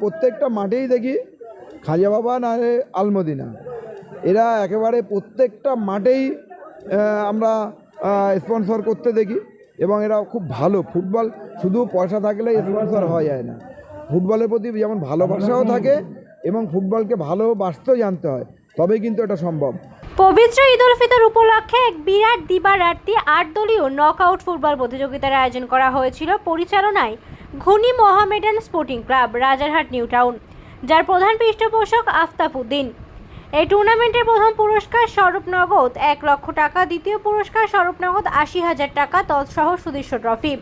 প্রত্যেকটা মাঠেই দেখি খাজা বাবা না আলমদিনা। এরা একেবারে প্রত্যেকটা মাঠেই আমরা স্পন্সর করতে দেখি এবং এরা খুব ভালো। ফুটবল শুধু পয়সা থাকলে স্পন্সর হওয়া যায় না। ফুটবলের প্রতি যেমন ভালোবাসাও থাকে এবং ফুটবলকে ভালোবাসতেও জানতে হয়। তবেই কিন্তু এটা সম্ভব। পবিত্র ঈদ উল ফিতর উপলক্ষে এক বিরাট দিবারাত্রি আট দলীয় নকআউট ফুটবল প্রতিযোগিতার আয়োজন করা হয়েছিল পরিচালনায় Ghuni Mohammedan Sporting Club, Rajarhat, New Town, যার প্রধান পৃষ্ঠপোষক আফতাব উদ্দিন। এই টুর্নামেন্টের প্রথম পুরস্কার স্বরূপ নগদ এক লক্ষ টাকা, দ্বিতীয় পুরস্কার স্বরূপ নগদ আশি হাজার টাকা, তৎসহ সুদৃশ্য ট্রফি।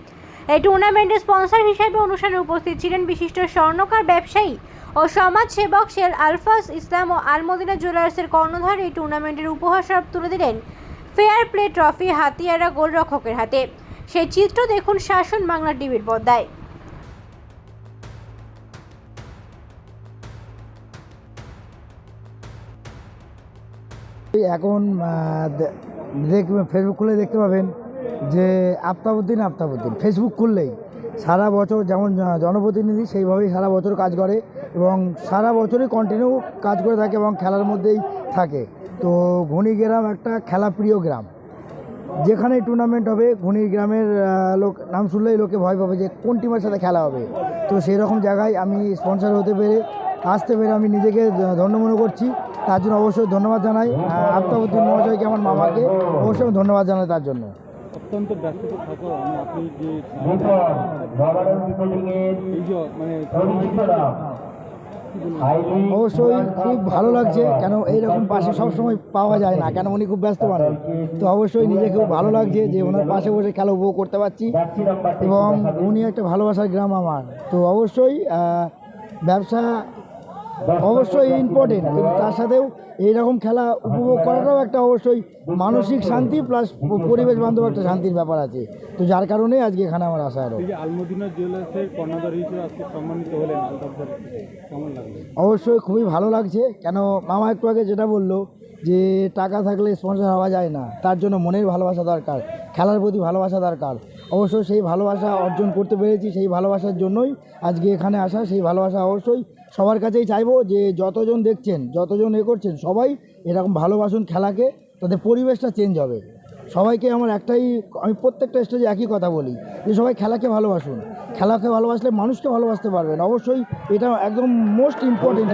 এই টুর্নামেন্টের স্পন্সর হিসেবে অনুষ্ঠানে উপস্থিত ছিলেন বিশিষ্ট স্বর্ণকার ব্যবসায়ী ও সমাজসেবক শেল আলফাস ইসলাম ও আলমদিনা জুয়েলার্সের কর্ণধার এই টুর্নামেন্টের উপহার তুলে দিলেন ফেয়ার প্লে ট্রফি হাতিয়ারা গোলরক্ষকের হাতে। সেই চিত্র দেখুন শাসন বাংলা টিভির পর্দায় এখন আহ, দে- দেখবে ফেসবুক খুলে দেখতে পাবেন যে আফতাবুদ্দিন আফতাবুদ্দিন। ফেসবুক খুললেই সারা বছর যেমন জনপ্রতিনিধি সেইভাবেই সারা বছর কাজ করে। এবং সারা বছরই কন্টিনিউ কাজ করে থাকে এবং খেলার মধ্যেই থাকে। তো ঘুনি গ্রাম একটা খেলাপ্রিয় গ্রাম। যেখানে টুর্নামেন্ট হবে ঘুনি গ্রামের লোক নাম শুনলেই লোকে ভয় পাবে যে কোন টিমের সাথে খেলা হবে। তো সেই রকম জায়গায় আমি স্পন্সর হতে পেরে আসতে পেরে আমি নিজেকে ধন্য মনে করছি। তার জন্য অবশ্যই ধন্যবাদ জানাই। আফতাবুদ্দিন মহাশয়কে আমার মামাকে অবশ্যই আমি ধন্যবাদ জানাই তার জন্য। অত্যন্ত ব্যস্ত থাকো আপনি যে যে মানে অবশ্যই খুব ভালো লাগছে কেন এইরকম পাশে সবসময় পাওয়া যায় না, কেন উনি খুব ব্যস্ত মানুষ। তো অবশ্যই নিজে খুব ভালো লাগছে যে ওনার পাশে বসে খেলা উপভোগ করতে পারছি এবং উনি একটা ভালোবাসার গ্রাম আমার। তো অবশ্যই ব্যবসা অবশ্যই ইম্পর্টেন্ট কিন্তু তার সাথেও এইরকম খেলা উপভোগ করাটাও একটা অবশ্যই মানসিক শান্তি প্লাস পরিবেশ বান্ধব একটা শান্তির ব্যাপার আছে। তো যার কারণে আজকে এখানে আমার আশা আরও অবশ্যই খুবই ভালো লাগছে কেন মামা একটু আগে যেটা বলল যে টাকা থাকলে স্পন্সর হওয়া যায় না তার জন্য মনের ভালোবাসা দরকার খেলার প্রতি ভালোবাসা দরকার। অবশ্যই সেই ভালোবাসা অর্জন করতে পেরেছি সেই ভালোবাসার জন্যই আজকে এখানে আসা সেই ভালোবাসা অবশ্যই সবার কাছেই চাইব যে যতজন দেখছেন যতজন এ করছেন সবাই এরকম ভালোবাসুন খেলাকে তাতে পরিবেশটা চেঞ্জ হবে। সবাইকে আমার একটাই আমি প্রত্যেকটা স্টেজে একই কথা বলি যে সবাই খেলাকে ভালোবাসুন। খেলাকে ভালোবাসলে মানুষকে ভালোবাসতে পারবেন। অবশ্যই এটা একদম মোস্ট ইম্পর্টেন্ট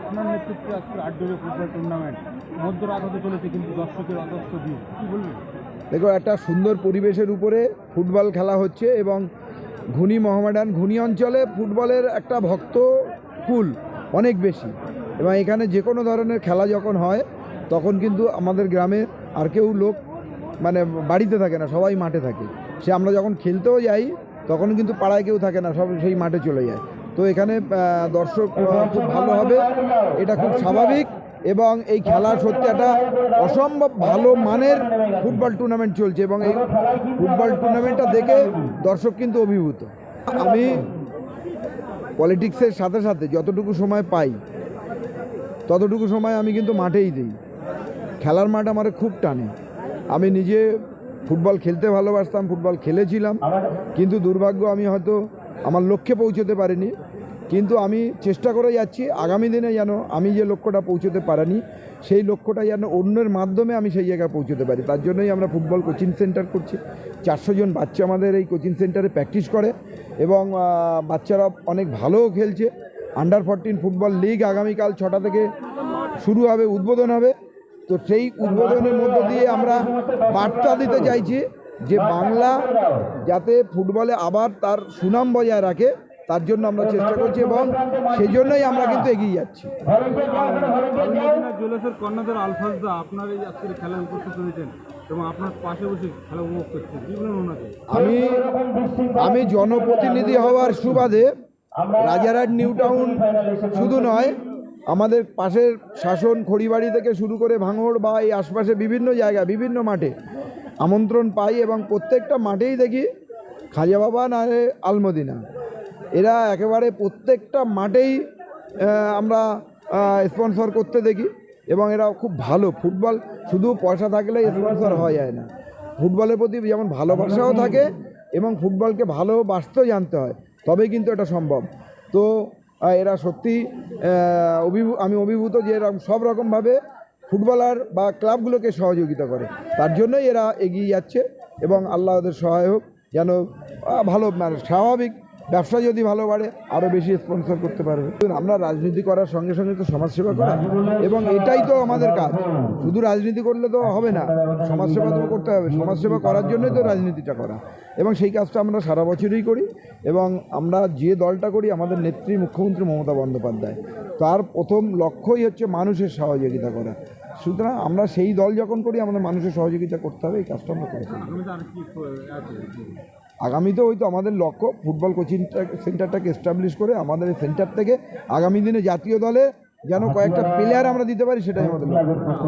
আপনার নেতৃত্বে আজকে ফুটবল টুর্নামেন্ট মধ্যরাত হতে চলেছে কিন্তু দর্শকের ভিড় কী বলবেন? দেখো একটা সুন্দর পরিবেশের উপরে ফুটবল খেলা হচ্ছে এবং ঘুনি মোহামেডান ঘুনি অঞ্চলে ফুটবলের একটা ভক্ত কুল অনেক বেশি। এবং এখানে যে কোনো ধরনের খেলা যখন হয়, তখন কিন্তু আমাদের গ্রামে আর কেউ লোক মানে বাড়িতে থাকে না, সবাই মাঠে থাকে। সে আমরা যখন খেলতেও যাই, তখন কিন্তু পাড়ায় কেউ থাকে না, সব সেই মাঠে চলে যায়। তো এখানে দর্শক খুব ভালো হবে। এটা খুব স্বাভাবিক। এবং এই খেলা সত্যি একটা অসম্ভব ভালো মানের ফুটবল টুর্নামেন্ট চলছে এবং এই ফুটবল টুর্নামেন্টটা দেখে দর্শক কিন্তু অভিভূত। আমি পলিটিক্সের সাথে সাথে যতটুকু সময় পাই, ততটুকু সময় আমি কিন্তু মাঠেই দিই। খেলার মাঠ আমার খুব টানে। আমি নিজে ফুটবল খেলতে ভালোবাসতাম, ফুটবল খেলেছিলাম, কিন্তু দুর্ভাগ্য আমি হয়তো আমার লক্ষ্যে পৌঁছতে পারিনি। কিন্তু আমি চেষ্টা করে যাচ্ছি, আগামী দিনে যেন আমি যে লক্ষ্যটা পৌঁছতে পারিনি, সেই লক্ষ্যটা যেন অন্যের মাধ্যমে আমি সেই জায়গায় পৌঁছতে পারি। তার জন্যই আমরা ফুটবল কোচিং সেন্টার করছি। চারশো জন বাচ্চা আমাদের এই কোচিং সেন্টারে প্র্যাকটিস করে এবং বাচ্চারা অনেক ভালোও খেলছে। আন্ডার ফোরটিন ফুটবল লিগ আগামীকাল ছটা থেকে শুরু হবে, উদ্বোধন হবে। তো সেই উদ্বোধনের মধ্য দিয়ে আমরা বার্তা দিতে চাইছি যে বাংলা যাতে ফুটবলে আবার তার সুনাম বজায় রাখে। তার জন্য আমরা চেষ্টা করছি এবং সেই জন্যই আমরা কিন্তু এগিয়ে যাচ্ছি। জুয়েলার্সের কর্ণধার আলফাজদা আপনার এই আজকের খেলায় উপস্থিত হয়েছেন এবং আপনার পাশে বসে খেলা উপভোগ করছেন কী বলেন ওনাকে? আমি আমি জনপ্রতিনিধি হওয়ার সুবাদে রাজারহাট নিউ টাউন শুধু নয় আমাদের পাশের শাসন খড়িবাড়ি থেকে শুরু করে ভাঙড় বা এই আশপাশে বিভিন্ন জায়গা বিভিন্ন মাঠে আমন্ত্রণ পাই এবং প্রত্যেকটা মাঠেই দেখি খাজা বাবা না আলমদিনা। এরা একেবারে প্রত্যেকটা মাঠেই আমরা স্পন্সর করতে দেখি এবং এরা খুব ভালো ফুটবল। শুধু পয়সা থাকলে স্পন্সর হওয়া যায় না। ফুটবলের প্রতি যেমন ভালোবাসাও থাকে এবং ফুটবলকে ভালোবাসতেও জানতে হয়, তবেই কিন্তু এটা সম্ভব। তো এরা সত্যি অভিভূ, আমি অভিভূত যে এরকম সব রকমভাবে ফুটবলার বা ক্লাবগুলোকে সহযোগিতা করে। তার জন্যই এরা এগিয়ে যাচ্ছে এবং আল্লাহ ওদের সহায় হোক, যেন ভালো মানে স্বাভাবিক ব্যবসা যদি ভালো বাড়ে আরও বেশি স্পন্সর করতে পারবে। আমরা রাজনীতি করার সঙ্গে সঙ্গে তো সমাজসেবা করা। এবং এটাই তো আমাদের কাজ। শুধু রাজনীতি করলে তো হবে না, সমাজসেবা তো করতে হবে। সমাজসেবা করার জন্যই তো রাজনীতিটা করা। এবং সেই কাজটা আমরা সারা বছরই করি। এবং আমরা যে দলটা করি, আমাদের নেত্রী মুখ্যমন্ত্রী মমতা বন্দ্যোপাধ্যায়। তার প্রথম লক্ষ্যই হচ্ছে মানুষের সহযোগিতা করা। সুতরাং আমরা সেই দল যখন করি, আমাদের মানুষের সহযোগিতা করতে হবে। এই কাজটা আমরা করে। আগামীতে আর কি আছে আগামীতে ওই তো আমাদের লক্ষ্য ফুটবল কোচিং সেন্টারটাকে এস্টাবলিশ করে আমাদের এই সেন্টার থেকে আগামী দিনে জাতীয় দলে যেন কয়েকটা প্লেয়ার আমরা দিতে পারি, সেটাই আমাদের লক্ষ্য।